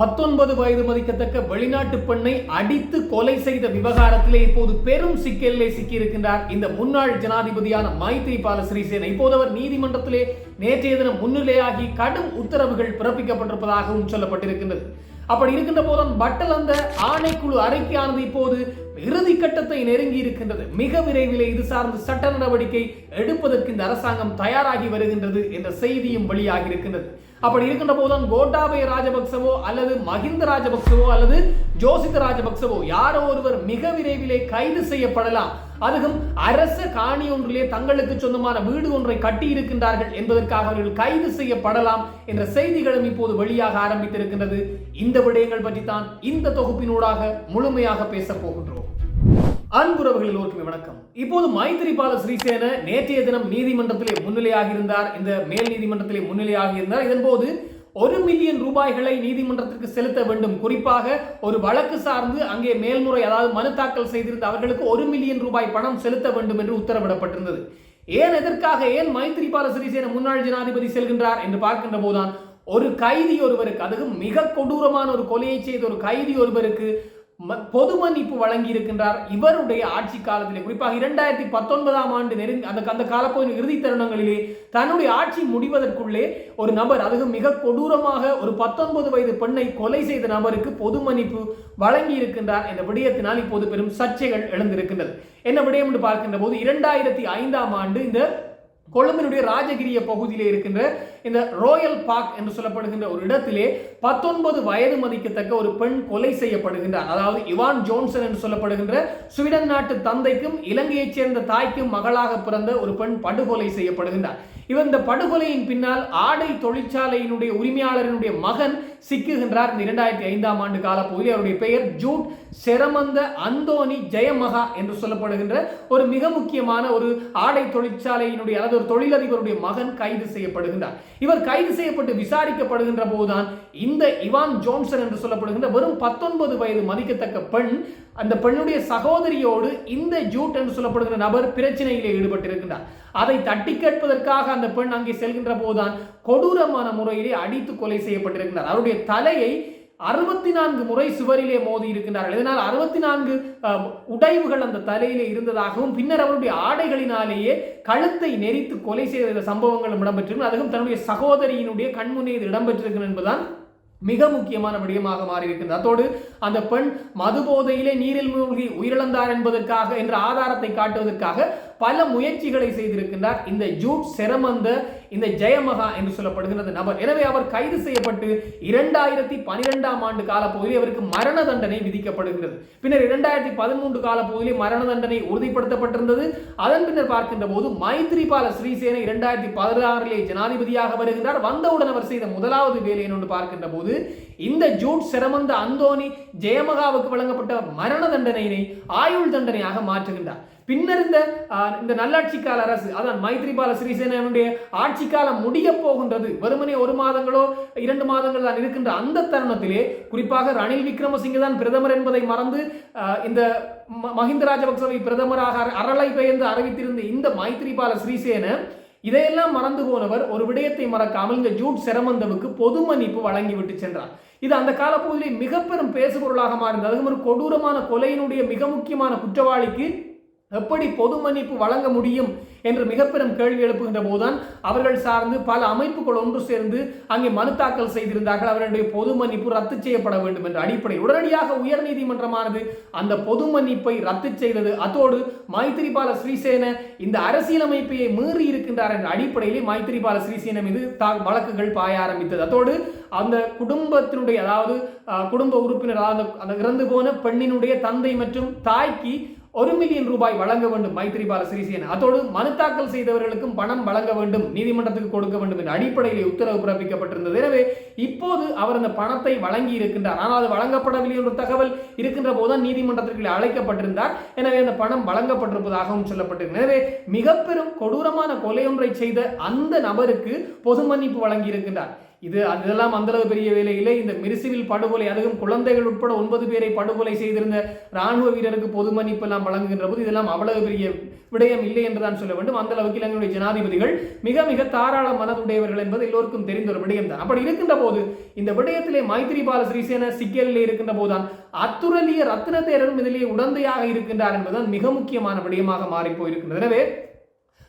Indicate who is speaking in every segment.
Speaker 1: பத்தொன்பது வயது மதிக்கத்தக்க வெளிநாட்டு பெண்ணை அடித்து கொலை செய்த விவகாரத்திலே இப்போது பெரும் சிக்கலிலே சிக்கியிருக்கின்றார். இந்த முன்னாள் ஜனாதிபதியான மைத்ரிபால சிறிசேன. இப்போது அவர் நீதிமன்றத்திலே நேற்றைய தினம் முன்னிலையாகி கடும் உத்தரவுகள் பிறப்பிக்கப்பட்டிருப்பதாகவும் சொல்லப்பட்டிருக்கின்றது. அப்படி இருக்கின்ற போதும் பட்டல் அந்த ஆணைக்குழு அறிக்கையானது இப்போது இறுதி கட்டத்தை நெருங்கி இருக்கின்றது. மிக விரைவில் இது சார்ந்த சட்ட நடவடிக்கை எடுப்பதற்கு இந்த அரசாங்கம் தயாராகி வருகின்றது என்ற செய்தியும் வெளியாகி இருக்கின்றது. அப்படி இருக்கின்ற போதுதான் கோட்டாபய ராஜபக்சவோ அல்லது மஹிந்த ராஜபக்சவோ அல்லது ஜோசித ராஜபக்சவோ யாரோ ஒருவர் மிக விரைவிலே கைது செய்யப்படலாம். அதுவும் அரச காணி ஒன்றிலே தங்களுக்கு சொந்தமான வீடு ஒன்றை கட்டி இருக்கின்றார்கள் என்பதற்காக அவர்கள் கைது செய்யப்படலாம் என்ற செய்திகளும் இப்போது வெளியாக ஆரம்பித்திருக்கின்றது. இந்த விடயங்கள் பற்றி தான் இந்த தொகுப்பினூடாக முழுமையாக பேசப் போகின்றோம். அன்புறவர்கள் எல்லோருக்குமே வணக்கம். இப்போது மைத்திரிபால ஸ்ரீசேன நேற்றைய தினம் நீதிமன்றத்திலே முன்னிலையாக இருந்தார் இந்த மேல் நீதிமன்றத்திலே முன்னிலையாக இருந்தார் இதன்போது ஒரு மில்லியன் ரூபாய்களை நீதிமன்றத்திற்கு செலுத்த வேண்டும். குறிப்பாக ஒரு வழக்கு சார்ந்து அங்கே மேல்முறை அதாவது மனு தாக்கல் செய்திருந்த அவர்களுக்கு ஒரு மில்லியன் ரூபாய் பணம் செலுத்த வேண்டும் என்று உத்தரவிடப்பட்டிருந்தது. ஏன் எதற்காக ஏன் மைத்திரிபால சிறிசேன முன்னாள் ஜனாதிபதி செல்கின்றார் என்று பார்க்கின்ற போதுதான் ஒரு கைதி ஒருவருக்கு அதுவும் மிக கொடூரமான ஒரு கொலையை செய்த ஒரு கைதி ஒருவருக்கு பொது மன்னிப்பு வழங்கி இருக்கின்றார் இவருடைய ஆட்சி காலத்திலே குறிப்பாக இரண்டாயிரத்தி பத்தொன்பதாம் ஆண்டு நெருங்கி அந்த அந்த காலப்பகுதி இறுதி தருணங்களிலே தன்னுடைய ஆட்சி முடிவதற்குள்ளே ஒரு நபர் அது மிக கொடூரமாக ஒரு பத்தொன்பது வயது பெண்ணை கொலை செய்த நபருக்கு பொது மன்னிப்பு வழங்கி இருக்கின்றார் என்ற விடயத்தினால் இப்போது பெரும் சர்ச்சைகள் எழுந்திருக்கின்றது. என்ன விடயம் என்று பார்க்கின்ற போது இரண்டாயிரத்தி ஐந்தாம் ஆண்டு இந்த கொழும்பினுடைய ராஜகிரிய பகுதியிலே இருக்கின்ற இந்த ரோயல் பார்க் என்று சொல்லப்படுகின்ற ஒரு இடத்திலே பத்தொன்பது வயது மதிக்கத்தக்க ஒரு பெண் கொலை செய்யப்படுகின்றார். அதாவது இவான் ஜோன்சன் என்று சொல்லப்படுகின்ற ஸ்வீடன் நாட்டு தந்தைக்கும் இலங்கையைச் சேர்ந்த தாய்க்கும் மகளாக பிறந்த ஒரு பெண் படுகொலை செய்யப்படுகின்றார். இவர் இந்த படுகொலையின் பின்னால் ஆடை தொழிற்சாலையினுடைய உரிமையாளரினுடைய மகன் சிக்குகின்றார். இந்த இரண்டாயிரத்தி ஐந்தாம் ஆண்டு காலப்பகுதியில் அவருடைய பெயர் ஜூட் செரமந்த அந்தோனி ஜெயமகா என்று சொல்லப்படுகின்ற ஒரு மிக முக்கியமான ஒரு ஆடை தொழிற்சாலையினுடைய அல்லது ஒரு தொழிலதிபருடைய மகன் கைது செய்யப்படுகின்றார். இவர் கைது செய்யப்பட்டு விசாரிக்கப்படுகின்ற போதுதான் இந்த இவான் ஜோன்சன் என்று சொல்லப்படுகின்ற வெறும் பத்தொன்பது வயது மதிக்கத்தக்க பெண் அந்த பெண்ணுடைய சகோதரியோடு இந்த ஜூட் என்று சொல்லப்படுகிற நபர் பிரச்சனையிலே ஈடுபட்டிருக்கின்றார். அதை தட்டி கேட்பதற்காக அந்த பெண் அங்கே செல்கின்ற போதுதான் கொடூரமான முறையிலே அடித்து கொலை செய்யப்பட்டிருக்கிறார் அவருடைய தலையை அறுபத்தி நான்கு முறை சுவரிலே மோதி இருக்கின்றார்கள். இதனால் அறுபத்தி நான்கு உடைவுகள் அந்த தலையிலே இருந்ததாகவும் பின்னர் அவருடைய ஆடைகளினாலேயே கழுத்தை நெரித்து கொலை செய்த சம்பவங்களும் இடம்பெற்றிருக்கும். அதுவும் தன்னுடைய சகோதரியினுடைய கண்முன்னே இது இடம்பெற்றிருக்கும் என்பதுதான் மிக முக்கியமான விடயமாக மாறியிருக்கிறது அதோடு அந்த பெண் மது போதையிலே நீரில் மூழ்கி உயிரிழந்தார் என்பதற்காக என்ற ஆதாரத்தை காட்டுவதற்காக பல முயற்சிகளை செய்திருக்கின்றார். இந்த ஜூட் செரமந்த இந்த ஜெயமகா என்று சொல்லப்படுகிற நபர். எனவே அவர் கைது செய்யப்பட்டு இரண்டாயிரத்தி பனிரெண்டாம் ஆண்டு காலப்பகுதியில் அவருக்கு மரண தண்டனை விதிக்கப்படுகிறது. பின்னர் இரண்டாயிரத்தி பதிமூன்று காலப்பகுதியில் மரண தண்டனை உறுதிப்படுத்தப்பட்டிருந்தது. அதன் பின்னர் பார்க்கின்ற போது மைத்ரிபால ஸ்ரீசேன இரண்டாயிரத்தி பதினாறிலே ஜனாதிபதியாக வருகின்றார். வந்தவுடன் அவர் செய்த முதலாவது வேலை என்று பார்க்கின்ற போது இந்த ஜூட் சிரமந்த அந்தோனி ஜெயமகாவுக்கு வழங்கப்பட்ட மரண தண்டனையினை ஆயுள் தண்டனையாக மாற்றுகின்றார். பின்னர் இந்த இந்த நல்லாட்சி கால அரசு அதான் மைத்ரிபால சிறிசேனனுடைய ஆட்சி காலம் முடிய போகின்றது. வெறுமனே ஒரு மாதங்களோ இரண்டு மாதங்கள் தான் இருக்கின்ற அந்த தருணத்திலே குறிப்பாக ரணில் விக்ரமசிங்க தான் பிரதமர் என்பதை மறந்து இந்த மஹிந்த ராஜபக்சவை பிரதமராக அரளை பெயர்ந்து அறிவித்திருந்த இந்த மைத்ரிபால சிறிசேன இதையெல்லாம் மறந்து போனவர் ஒரு விடயத்தை மறக்காமல் இந்த ஜூட் செரமந்தவுக்கு பொது மன்னிப்பு வழங்கிவிட்டு சென்றார். இது அந்த காலப்பகுதியில் மிக பெரும் பேசுபொருளாக மாறினது. அதுவும் ஒரு கொடூரமான கொலையினுடைய மிக முக்கியமான குற்றவாளிக்கு எப்படி பொது மன்னிப்பு வழங்க முடியும் என்று மிக பெரும் கேள்வி எழுப்புகின்ற போதுதான் அவர்கள் சார்ந்து பல அமைப்புகள் ஒன்று சேர்ந்து அங்கே மனு தாக்கல் செய்திருந்தார்கள். அவர்களுடைய பொது மன்னிப்பு ரத்து செய்யப்பட வேண்டும் என்ற அடிப்படையில் உடனடியாக உயர்நீதிமன்றமானது அந்த பொது மன்னிப்பை ரத்து செய்தது. அத்தோடு மைத்திரிபால ஸ்ரீசேன இந்த அரசியலமைப்பையை மீறி இருக்கின்றார் என்ற அடிப்படையிலே மைத்திரிபால ஸ்ரீசேன மீது தா- வழக்குகள் பாய ஆரம்பித்தது. அத்தோடு அந்த குடும்பத்தினுடைய அதாவது குடும்ப உறுப்பினர் அதாவது அந்த- அந்த இறந்து போன பெண்ணினுடைய தந்தை மற்றும் தாய்க்கு ஒரு மில்லியன் ரூபாய் வழங்க வேண்டும் மைத்திரிபால சிறிசேன. அதோடு மனு தாக்கல் செய்தவர்களுக்கும் பணம் வழங்க வேண்டும் நீதிமன்றத்துக்கு கொடுக்க வேண்டும் என்ற அடிப்படையில் உத்தரவு பிறப்பிக்கப்பட்டிருந்தது. எனவே இப்போது அவர் அந்த பணத்தை வழங்கி இருக்கின்றார். ஆனால் அது வழங்கப்படவில்லை என்ற தகவல் இருக்கின்ற போதுதான் நீதிமன்றத்திற்கு அழைக்கப்பட்டிருந்தார். எனவே அந்த பணம் வழங்கப்பட்டிருப்பதாகவும் சொல்லப்பட்டிருக்கிறது எனவே மிக பெரும் கொடூரமான கொலை ஒன்றை செய்த அந்த நபருக்கு பொது மன்னிப்பு வழங்கி இருக்கின்றார். இது அதெல்லாம் அந்தளவு பெரிய வேலையிலே இந்த மிரிசிவில் படுகொலை அதுவும் குழந்தைகள் உட்பட ஒன்பது பேரை படுகொலை செய்திருந்த ராணுவ வீரருக்கு பொது மன்னிப்பு எல்லாம் வழங்குகின்ற போது இதெல்லாம் அவ்வளவு பெரிய விடயம் இல்லை என்று தான் சொல்ல வேண்டும். அந்த அளவுக்கு இலங்கையுடைய ஜனாதிபதிகள் மிக மிக தாராள மனதுடையவர்கள் என்பது எல்லோருக்கும் தெரிந்த ஒரு விடயம் தான் அப்படி இருக்கின்ற போது இந்த விடயத்திலே மைத்திரிபால சிறிசேன சிக்கலிலே இருக்கின்ற போதுதான் அத்துரலிய ரத்ன தேரரும் இதிலே உடந்தையாக இருக்கின்றார் என்பதுதான் மிக முக்கியமான விடயமாக மாறி போயிருக்கின்றது. எனவே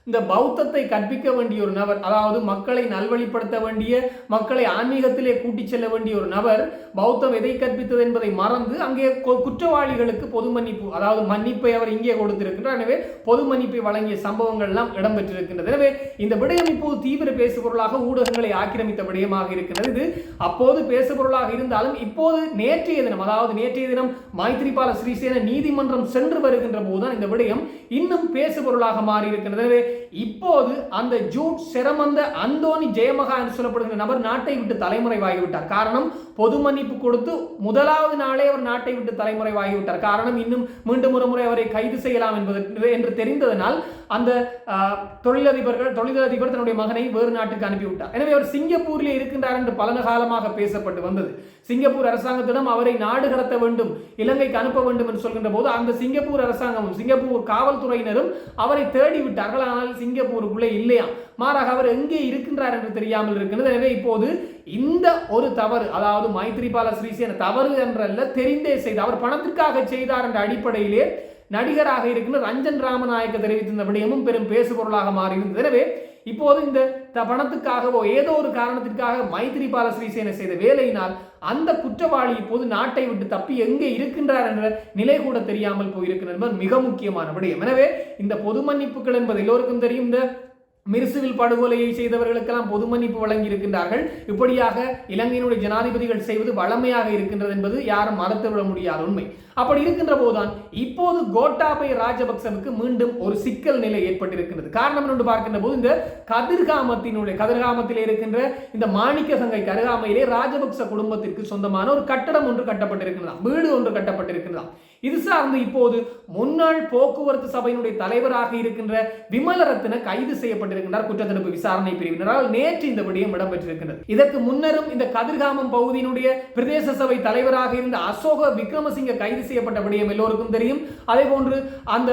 Speaker 1: இந்த பௌத்தத்தை கற்பிக்க வேண்டிய ஒரு நபர் அதாவது மக்களை நல்வழிப்படுத்த வேண்டிய மக்களை ஆன்மீகத்திலே கூட்டிச் செல்ல வேண்டிய ஒரு நபர் பௌத்தம் எதை கற்பித்தது என்பதை மறந்து அங்கே குற்றவாளிகளுக்கு பொது மன்னிப்பு அதாவது மன்னிப்பை அவர் இங்கே கொடுத்திருக்கின்றார். எனவே பொது மன்னிப்பை வழங்கிய சம்பவங்கள் எல்லாம் இடம்பெற்றிருக்கின்றது. எனவே இந்த விடயம் இப்போது தீவிர பேசுபொருளாக ஊடகங்களை ஆக்கிரமித்த விடயமாக இருக்கின்றது இது. அப்போது பேசுபொருளாக இருந்தாலும் இப்போது நேற்றைய தினம் அதாவது நேற்றைய தினம் மைத்திரிபால ஸ்ரீசேன நீதிமன்றம் சென்று வருகின்ற போதுதான் இந்த விடயம் இன்னும் பேசுபொருளாக மாறி இருக்கின்றது எனவே great இப்போது அந்த ஜூட் சிரமந்த அந்தோனி ஜெயமகா என்று சொல்லப்படுகிற நபர் நாட்டை விட்டு தலைமுறைவாகிவிட்டார். காரணம் பொது மன்னிப்பு கொடுத்து முதலாவது நாளே அவர் நாட்டை விட்டு தலைமுறைவாகிவிட்டார். காரணம் இன்னும் மீண்டும் ஒரு முறை அவரை கைது செய்யலாம் என்பது என்று தெரிந்ததனால் அந்த தொழிலதிபர்கள் தொழிலதிபர் தன்னுடைய மகனை வேறு நாட்டுக்கு அனுப்பிவிட்டார். எனவே அவர் சிங்கப்பூரில் இருக்கின்றார் என்று பல காலமாக பேசப்பட்டு வந்தது. சிங்கப்பூர் அரசாங்கத்திடம் அவரை நாடு கடத்த வேண்டும் இலங்கைக்கு அனுப்ப வேண்டும் என்று சொல்கின்ற போது அந்த சிங்கப்பூர் அரசாங்கமும் சிங்கப்பூர் காவல்துறையினரும் அவரை தேடி விட்டார்கள் ஆனால் சிங்கப்பூருக்குள்ளே இல்லையா? மாறாக அவர் எங்கே இருக்கின்றார் என்று தெரியாமல் இருக்கிறது எனவே இப்போது இந்த ஒரு தவறு அதாவது மைத்ரிபால ஸ்ரீசேன தவறு என்றல்ல தெரிந்தே செய்து அவர் பணத்திற்காக செய்தார் என்ற அடிப்படையிலே நடிகராக இருக்கின்ற ரஞ்சன் ராமநாயக்க தெரிவித்திருந்த விடயமும் பெரும் பேசுபொருளாக மாறியிருந்தது. எனவே இப்போது இந்த பணத்துக்காகவோ ஏதோ ஒரு காரணத்திற்காக மைத்திரிபால ஸ்ரீசேன செய்த வேலையினால் அந்த குற்றவாளி இப்போது நாட்டை விட்டு தப்பி எங்கே இருக்கின்றார் என்ற நிலை கூட தெரியாமல் போயிருக்கிறது என்பது மிக முக்கியமான விடயம். எனவே இந்த பொது மன்னிப்புகள் என்பது எல்லோருக்கும் தெரியும். இந்த மிர்சுவில் படுகொலையை செய்தவர்களுக்கெல்லாம் பொது மன்னிப்பு வழங்கி இருக்கின்றார்கள் இப்படியாக இலங்கையினுடைய ஜனாதிபதிகள் செய்வது வளமையாக இருக்கின்றது என்பது யாரும் மறுத்துவிட முடியாத உண்மை. அப்படி இருக்கின்ற போதுதான் இப்போது கோட்டாபய ராஜபக்சவுக்கு மீண்டும் ஒரு சிக்கல் நிலை ஏற்பட்டிருக்கின்றது. காரணம் என்று பார்க்கின்ற போது இந்த கதிர்காமத்தினுடைய கதிர்காமத்தில் இருக்கின்ற இந்த மாணிக்க சங்கை கருகாமையிலே ராஜபக்ச குடும்பத்திற்கு சொந்தமான ஒரு கட்டடம் ஒன்று கட்டப்பட்டிருக்கிறதா வீடு ஒன்று கட்டப்பட்டிருக்கிறதா இது சார்ந்து இப்போது முன்னாள் போக்குவரத்து சபையினுடைய தலைவராக இருக்கின்ற விமலரத்ன கைது செய்யப்பட்டிருக்கின்றார் குற்றத்தடுப்பு விசாரணை பிரிவினரால் நேற்று இந்த விடயம் இடம்பெற்றிருக்கின்றது. இதற்கு முன்னரும் இந்த கதிர்காமம் பகுதியினுடைய பிரதேச சபை தலைவராக இருந்த அசோக விக்ரமசிங்க கைது செய்யப்பட்ட விடயம் எல்லோருக்கும் தெரியும். அதே போன்று அந்த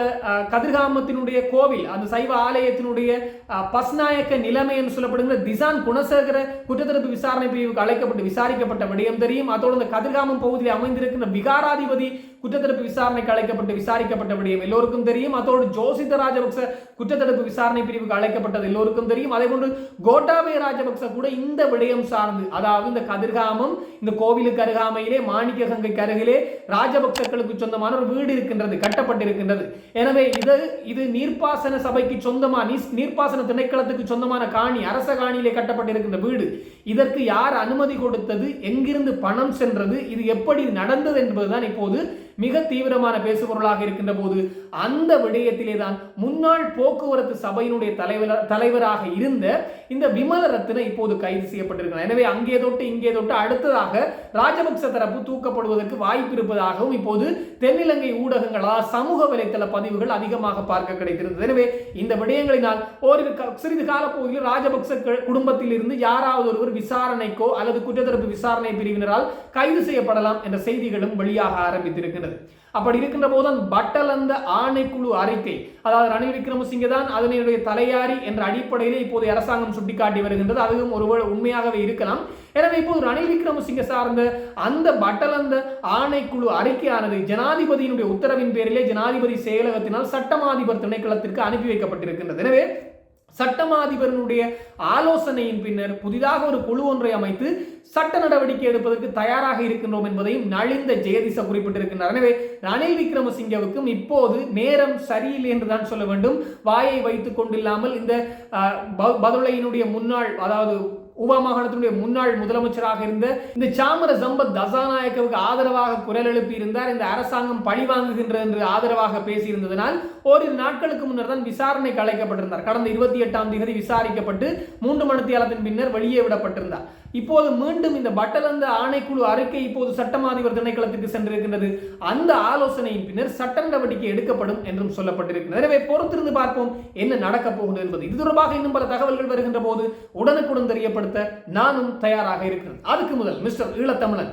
Speaker 1: கதிர்காமத்தினுடைய கோவில் அந்த சைவ ஆலயத்தினுடைய பஸ்நாயக்க நிலைமை என்று சொல்லப்படுகிற திசான் குணசேகர குற்றத்தடுப்பு விசாரணை பிரிவுக்கு அழைக்கப்பட்டு விசாரிக்கப்பட்ட விடயம் தெரியும். அதோடு இந்த கதிர்காமம் பகுதியில் அமைந்திருக்கின்ற விகாராதிபதி குற்றத்தடுப்பு விசாரணைக்கு அழைக்கப்பட்டு விசாரிக்கப்பட்ட விடயம் எல்லோருக்கும் தெரியும். அதோடு ஜோசித ராஜபக்ச குற்றத்தடுப்பு விசாரணை பிரிவுக்கு அழைக்கப்பட்டது எல்லோருக்கும் தெரியும். அதே போன்று கோட்டாபய ராஜபக்ச கூட இந்த விடயம் சார்ந்து அதாவது இந்த கதிர்காமம் இந்த கோவிலுக்கு அருகாமையிலே மாணிக்க கங்கை அருகிலே ராஜபக்சர்களுக்கு சொந்தமான ஒரு வீடு இருக்கின்றது கட்டப்பட்டிருக்கின்றது. எனவே இது இது நீர்ப்பாசன சபைக்கு சொந்தமா நீர்ப்பாசன திணைக்களத்துக்கு சொந்தமான காணி அரச காணியிலே கட்டப்பட்டிருக்கின்ற வீடு. இதற்கு யார் அனுமதி கொடுத்தது? எங்கிருந்து பணம் சென்றது? இது எப்படி நடந்தது என்பதுதான் இப்போது மிக தீவிரமான பேசுபொருளாக இருக்கின்ற போது அந்த விடயத்திலே தான் முன்னாள் போக்குவரத்து சபையினுடைய தலைவர் தலைவராக இருந்த இந்த விமல ரத்ன இப்போது கைது செய்யப்பட்டிருக்கிறார் எனவே அங்கே தொட்டு இங்கே தொட்டு அடுத்ததாக ராஜபக்ச தரப்பு தூக்கப்படுவதற்கு வாய்ப்பு இருப்பதாகவும் இப்போது தென்னிலங்கை ஊடகங்களால் சமூக வலைத்தள பதிவுகள் அதிகமாக பார்க்க கிடைத்திருந்தது. எனவே இந்த விடயங்களினால் ஓரிரு சிறிது காலப்பகுதியில் ராஜபக்ச குடும்பத்தில் இருந்து யாராவது ஒருவர் விசாரணைக்கோ அல்லது குற்றத்தரப்பு விசாரணை பிரிவினரால் கைது செய்யப்படலாம் என்ற செய்திகளும் வெளியாக ஆரம்பித்திருக்கிறது அப்படி இருக்கின்ற போதுதான் பட்டலந்த ஆணைக்குழு அறிக்கை அதாவது ரணில் விக்ரமசிங்க தான் அதனுடைய தலையாரி என்ற அடிப்படையிலே இப்போது அரசாங்கம் சுட்டிக்காட்டி வருகின்றது. அதுவும் ஒருவேளை உண்மையாகவே இருக்கலாம். எனவே இப்போது ரணில் விக்ரமசிங்க சார்ந்த அந்த பட்டலந்த ஆணைக்குழு அறிக்கையானது ஜனாதிபதியினுடைய உத்தரவின் பேரிலே ஜனாதிபதி செயலகத்தினால் சட்டமாதிபர் திணைக்களத்திற்கு அனுப்பி வைக்கப்பட்டிருக்கின்றது. எனவே சட்டமாதிபரனுடைய ஆலோசனையின் பின்னர் புதிதாக ஒரு குழு ஒன்றை அமைத்து சட்ட நடவடிக்கை எடுப்பதற்கு தயாராக இருக்கின்றோம் என்பதையும் நலிந்த ஜெயதிச குறிப்பிட்டிருக்கின்றார். எனவே ரணில் விக்ரமசிங்கவுக்கும் இப்போது நேரம் சரியில்லை என்று தான் சொல்ல வேண்டும். வாயை வைத்துக் கொண்டில்லாமல் இந்த பதுளையினுடைய முன்னாள் அதாவது உபா மாகாணத்தினுடைய முன்னாள் முதலமைச்சராக இருந்த இந்த சாமர சம்பத் தசாநாயக்கவுக்கு ஆதரவாக குரல் எழுப்பி இருந்தார் இந்த அரசாங்கம் பழி வாங்குகின்றது என்று ஆதரவாக பேசியிருந்ததனால் ஓரிரு நாட்களுக்கு முன்னர் தான் விசாரணைக்கு அழைக்கப்பட்டிருந்தார். கடந்த இருபத்தி எட்டாம் தேதி விசாரிக்கப்பட்டு மூன்று மணித்தியாலத்தின் பின்னர் வெளியே விடப்பட்டிருந்தார். இப்போது மீண்டும் இந்த பட்டலந்த ஆணைக்குழு அறிக்கை இப்போது சட்டமா அதிபர் திணைக்களத்துக்கு சென்றிருக்கின்றது. அந்த ஆலோசனையின் பின்னர் சட்ட நடவடிக்கை எடுக்கப்படும் என்றும் சொல்லப்பட்டிருக்கிறது. எனவே பொறுத்திருந்து பார்ப்போம் என்ன நடக்கப் போகுது என்பது. இது தொடர்பாக இன்னும் பல தகவல்கள் வருகின்ற போது உடனுக்குடன் தெரியப்படுத்த நானும் தயாராக இருக்கிறேன். அதுக்கு முதல் மிஸ்டர் ஈழத்தமிழன்.